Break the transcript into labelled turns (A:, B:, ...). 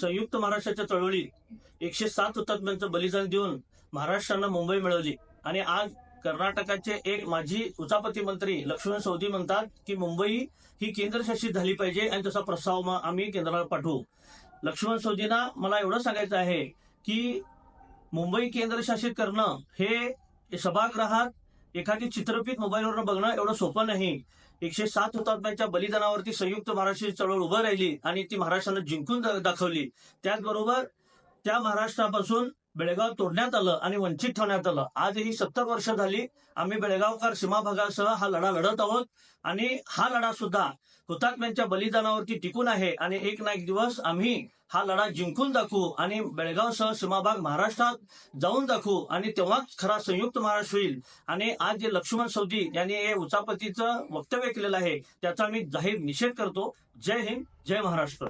A: संयुक्त महाराष्ट्राच्या चळवळीत एकशे सात हुतात्म्यांचं बलिदान देऊन महाराष्ट्रानं मुंबई मिळवली. आणि आज कर्नाटकाचे एक माजी उचापती मंत्री लक्ष्मण सौदी म्हणतात की मुंबई ही केंद्रशासित झाली पाहिजे आणि तसा प्रस्ताव आम्ही केंद्राला पाठवू. लक्ष्मण सौदीना मला एवढं सांगायचं आहे की मुंबई केंद्रशासित करणं हे सभागृहात एखादी चित्रफित मोबाईलवरून बघणं एवढं सोपं नाही. एकशे सात हुतात्म्यांच्या बलिदानावरती संयुक्त महाराष्ट्राची चळवळ उभं राहिली आणि ती महाराष्ट्रानं जिंकून दाखवली. त्याचबरोबर त्या महाराष्ट्रापासून बेळगाव तोडण्यात आलं आणि वंचित ठेवण्यात आलं. आजही सत्तर वर्ष झाली आम्ही बेळगावकर सीमा भागासह हा लढा लढत आहोत. आणि हा लढा सुद्धा हुतात्म्यांच्या बलिदानावरती टिकून आहे. आणि एक ना एक दिवस आम्ही हा लढा जिंकून दाखवू आणि बेळगावसह सीमाभाग महाराष्ट्रात जाऊन दाखवू. आणि तेव्हाच खरा संयुक्त महाराष्ट्र होईल. आणि आज जे लक्ष्मण सौदी यांनी हे उचापतीचं वक्तव्य केलेलं आहे त्याचा मी जाहीर निषेध करतो. जय हिंद जय महाराष्ट्र.